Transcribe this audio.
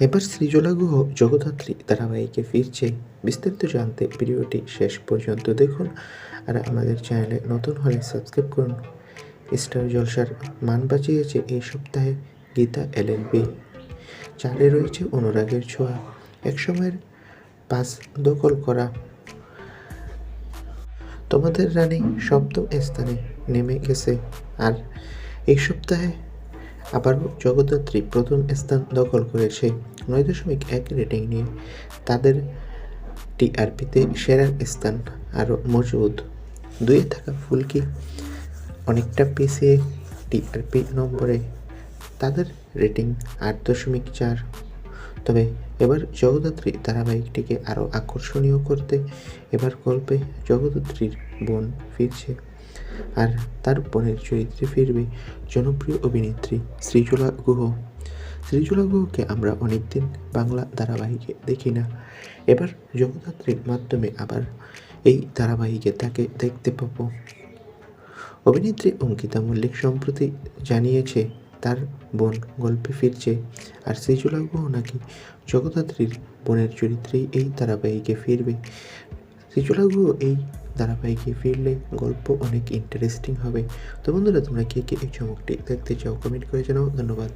এবার সৃজলা গুহ জগদ্ধাত্রী ধারাবাহিকে ফিরছে। বিস্তারিত জানতে ভিডিওটি শেষ পর্যন্ত দেখুন আর আমাদের চ্যানেলে নতুন হলে সাবস্ক্রাইব করুন। স্টার জলসার মান বাঁচিয়েছে এই সপ্তাহে গীতা এলএলবি চালে রয়েছে অনুরাগের ছোঁয়া। একসময়ের পাস দখল করা। তোমাদের রানী সপ্তম স্থানে নেমে গেছে। আর এই সপ্তাহে আবারও জগদ্ধাত্রী প্রথম স্থান দখল করেছে নয় দশমিক এক রেটিং নিয়ে তাদের টিআরপিতে সেরার স্থান আরও মজবুত। দুয়ে থাকা ফুলকি অনেকটা পিছিয়ে টিআরপি নম্বরে। তাদের রেটিং আট দশমিক চার। তবে এবার জগদ্ধাত্রী ধারাবাহিকটিকে আরও আকর্ষণীয় করতে এবার গল্পে জগদ্ধাত্রীর বোন ফিরছে। আর তার বোনের চরিত্রে ফিরবে জনপ্রিয় অভিনেত্রী সৃজলা গুহ। সৃজলা গুহকে আমরা অনেকদিন বাংলা ধারাবাহিকে দেখি না। এবার জগদ্ধাত্রীর মাধ্যমে আবার এই ধারাবাহিকে তাকে দেখতে পাবো। অভিনেত্রী অঙ্কিতা মল্লিক সম্প্রতি জানিয়েছে, তার বোন গল্পে ফিরছে আর সৃজলা গুহ নাকি জগদ্ধাত্রীর বোনের চরিত্রেই এই ধারাবাহিকে ফিরবে। সৃজলা গুহ এই ধারাবাহিকে ফিরলে গল্প অনেক ইন্টারেস্টিং হবে। তো বন্ধুরা, তোমরা কে কে এই চমকটি দেখতে চাও কমেন্ট করে জানাও। ধন্যবাদ।